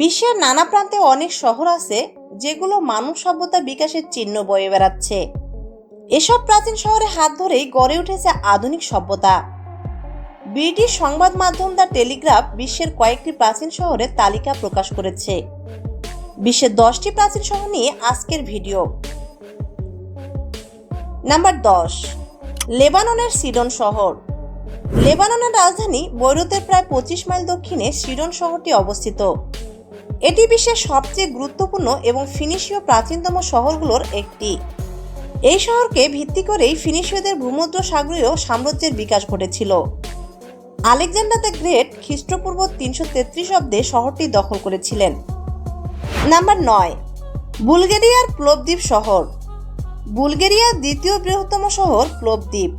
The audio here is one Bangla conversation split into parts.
বিশ্বের নানা প্রান্তে অনেক শহর আছে যেগুলো মানব সভ্যতার বিকাশের চিহ্ন বয়ে বেড়াচ্ছে। এসব প্রাচীন শহরে হাত ধরেই গড়ে উঠেছে আধুনিক সভ্যতা। ব্রিটিশ সংবাদ মাধ্যম দ্য টেলিগ্রাফ বিশ্বের কয়েকটি প্রাচীন শহরের তালিকা প্রকাশ করেছে। বিশ্বের দশটি প্রাচীন শহর নিয়ে আজকের ভিডিও। নাম্বার দশ, লেবাননের সিডন শহর। লেবাননের রাজধানী বৈরুতের প্রায় পঁচিশ মাইল দক্ষিণে সিডন শহরটি অবস্থিত। এটি বিশ্বের সবচেয়ে গুরুত্বপূর্ণ এবং ফিনিশীয় প্রাচীনতম শহরগুলোর একটি। এই শহরকে ভিত্তি করেই ফিনিশীয়দের ভূমধ্য সাগরীয় সাম্রাজ্যের বিকাশ ঘটেছিল। আলেকজান্ডার দ্য গ্রেট খ্রিস্টপূর্ব তিনশো তেত্রিশ অব্দে শহরটি দখল করেছিলেন। নাম্বার নয়, বুলগেরিয়ার প্লোবদ্বীপ শহর। বুলগেরিয়ার দ্বিতীয় বৃহত্তম শহর প্লোবদ্বীপ।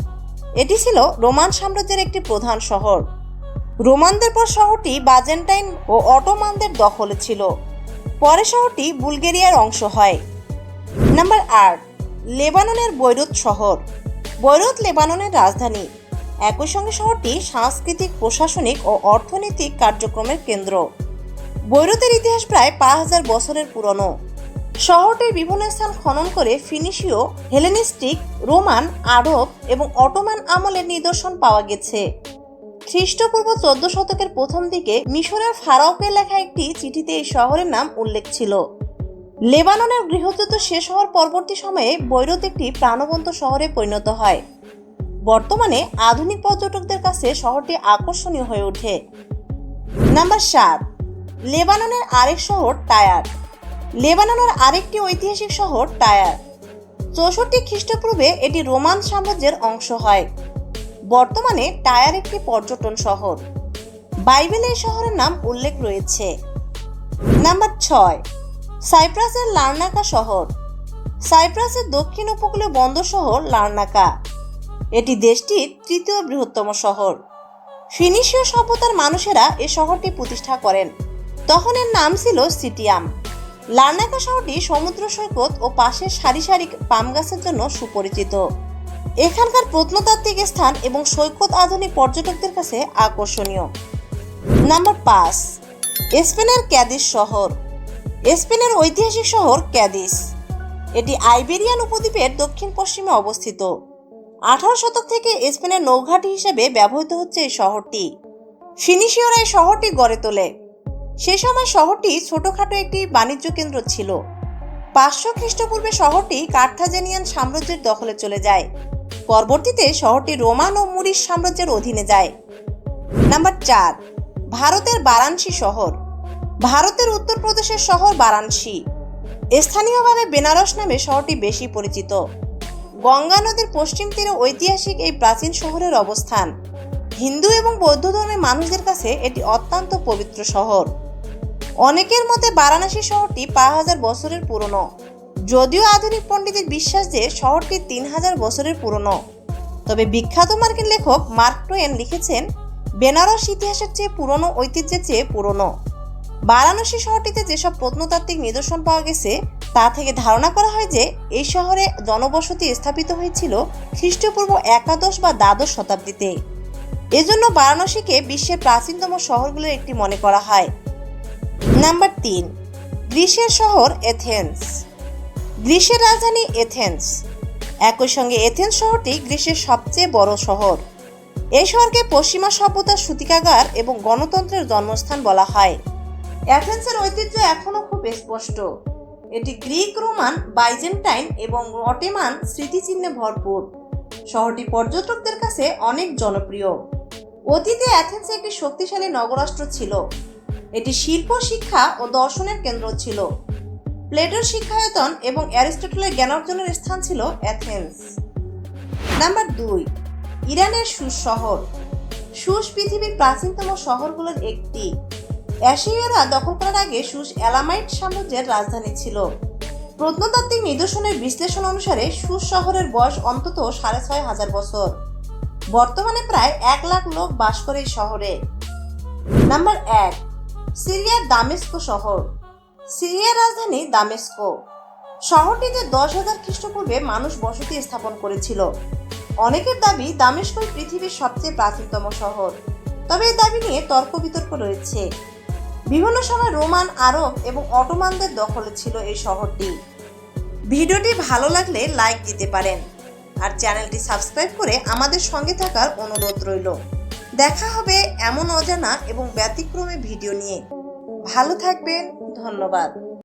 এটি ছিল রোমান সাম্রাজ্যের একটি প্রধান শহর। রোমানদের পর শহরটি বাজেন্টাইন ও অটোমানদের দখলে ছিল। পরে শহরটি বুলগেরিয়ার অংশ হয়। নাম্বার আট, লেবাননের বৈরুত শহর। বৈরুত লেবাননের রাজধানী। একই সঙ্গে শহরটি সাংস্কৃতিক, প্রশাসনিক ও অর্থনৈতিক কার্যক্রমের কেন্দ্র। বৈরুতের ইতিহাস প্রায় পাঁচ হাজার বছরের পুরনো। শহরটির বিভিন্ন স্থান খনন করে ফিনিশীয়, হেলেনিস্টিক, রোমান, আরব এবং অটোমান আমলের নিদর্শন পাওয়া গেছে। খ্রিস্টপূর্ব চোদ্দ শতকের প্রথম দিকে মিশরের ফারাওকে লেখা একটি চিঠিতে এই শহরের নাম উল্লেখ ছিল। লেবাননের গৃহযুদ্ধ শেষ হওয়ার পরবর্তী সময়ে বৈরুত একটি প্রাণবন্ত শহরে পরিণত হয়। বর্তমানে আধুনিক পর্যটকদের কাছে শহরটি আকর্ষণীয় হয়ে ওঠে। নাম্বার সাত, লেবাননের আরেক শহর টায়ার। লেবাননের আরেকটি ঐতিহাসিক শহর টায়ার। চৌষট্টি খ্রিস্টপূর্বে এটি রোমান সাম্রাজ্যের অংশ হয়। বর্তমানে টায়ার একটি পর্যটন শহর। বাইবেলে এই শহরের নাম উল্লেখ রয়েছে। নাম্বার ছয়, সাইপ্রাসের লার্নাকা শহর। সাইপ্রাসের দক্ষিণ উপকূলীয় বন্দর শহর লার্নাকা। এটি দেশটির তৃতীয় বৃহত্তম শহর। ফিনিশীয় সভ্যতার মানুষেরা এ শহরটি প্রতিষ্ঠা করেন। তখন এর নাম ছিল সিটিয়াম। লার্নাকা শহরটি সমুদ্র সৈকত ও পাশের সারি সারি পাম গাছের জন্য সুপরিচিত। এখানকার প্রত্নতাত্ত্বিক স্থান এবং সৈকত আধুনিক পর্যটকদের কাছে আকর্ষণীয়। নাম্বার পাঁচ, স্পেনের ক্যাদিস শহর। স্পেনের ঐতিহাসিক শহর ক্যাদিস। এটি আইবেরিয়ান উপদ্বীপের দক্ষিণ পশ্চিমে অবস্থিত। আঠারো শতক থেকে স্পেনের নৌঘাটি হিসেবে ব্যবহৃত হচ্ছে এই শহরটি। ফিনিশীয়রা এই শহরটি গড়ে তোলে। সে সময় শহরটি ছোটখাটো একটি বাণিজ্য কেন্দ্র ছিল। পাঁচশো খ্রিস্টপূর্বে শহরটি কার্থাজেনিয়ান সাম্রাজ্যের দখলে চলে যায়। পরবর্তীতে শহরটি রোমান ও মুরিশ সাম্রাজ্যের অধীনে যায়। নাম্বার চার, ভারতের বারাণসী শহর। ভারতের উত্তরপ্রদেশের শহর বারাণসী। স্থানীয়ভাবে বেনারস নামে শহরটি বেশি পরিচিত। গঙ্গা নদীর পশ্চিম তীরে ঐতিহাসিক এই প্রাচীন শহরের অবস্থান। হিন্দু এবং বৌদ্ধ ধর্মের মানুষদের কাছে এটি অত্যন্ত পবিত্র শহর। অনেকের মতে বারাণসী শহরটি পাঁচ হাজার বছরের পুরনো। যদিও আধুনিক পণ্ডিতের বিশ্বাস যে শহরটি তিন হাজার বছরের পুরনো। তবে বিখ্যাত মার্কিন লেখক মার্ক টোয়েন লিখেছেন, বেনারস ইতিহাসের চেয়ে পুরনো ঐতিহ্যের চেয়ে পুরনো। বারাণসী শহরটিতে যেসব প্রত্নতাত্ত্বিক নিদর্শন পাওয়া গেছে, তা থেকে ধারণা করা হয় যে এই শহরে জনবসতি স্থাপিত হয়েছিল খ্রিস্টপূর্ব একাদশ বা দ্বাদশ শতাব্দীতে। এজন্য বারাণসীকে বিশ্বের প্রাচীনতম শহরগুলোর একটি মনে করা হয়। নাম্বার তিন, গ্রিসের শহর এথেন্স। গ্রিসের রাজধানী এথেন্স। একই সঙ্গে এথেন্স শহরটি গ্রিসের সবচেয়ে বড় শহর। এই শহরকে পশ্চিমা সভ্যতার সূতিকাগার এবং গণতন্ত্রের জন্মস্থান বলা হয়। অ্যাথেন্সের ঐতিহ্য এখনও খুব স্পষ্ট। এটি গ্রিক, রোমান, বাইজেন্টাইন এবং অটেমান স্মৃতিচিহ্নে ভরপুর। শহরটি পর্যটকদের কাছে অনেক জনপ্রিয়। অতীতে অ্যাথেন্স একটি শক্তিশালী নগরাষ্ট্র ছিল। এটি শিল্প, শিক্ষা ও দর্শনের কেন্দ্র ছিল। প্লেটোর শিক্ষায়তন এবং অ্যারিস্টটলের জ্ঞানার্জনের স্থান ছিল অ্যাথেন্স। নাম্বার দুই, ইরানের সুস শহর। সুস পৃথিবীর প্রাচীনতম শহরগুলোর একটি। অ্যাসিরিয়ারা দখল করার আগে সুস অ্যালামাইট সাম্রাজ্যের রাজধানী ছিল। প্রত্নতাত্ত্বিক নিদর্শনের বিশ্লেষণ অনুসারে সুস শহরের বয়স অন্তত সাড়ে ছয় হাজার বছর। বর্তমানে প্রায় এক লাখ লোক বাস করে এই শহরে। নাম্বার এক, সিরিয়ার দামেস্কো শহর। সিরিয়ার রাজধানী দামেস্কো। শহরটিতে দশ হাজার খ্রিস্টপূর্বে মানুষ বসতি স্থাপন করেছিল। অনেকের দাবি দামেস্কই পৃথিবীর সবচেয়ে প্রাচীনতম শহর। তবে এই দাবি নিয়ে তর্ক বিতর্ক রয়েছে। বিভিন্ন সময় রোমান আরব এবং অটোমানদের দখলে ছিল এই শহরটি। ভিডিওটি ভালো লাগলে লাইক দিতে পারেন আর চ্যানেলটি সাবস্ক্রাইব করে আমাদের সঙ্গে থাকার অনুরোধ রইল। দেখা হবে এমন অজানা এবং ব্যতিক্রমী ভিডিও নিয়ে। ভালো থাকবেন। ধন্যবাদ।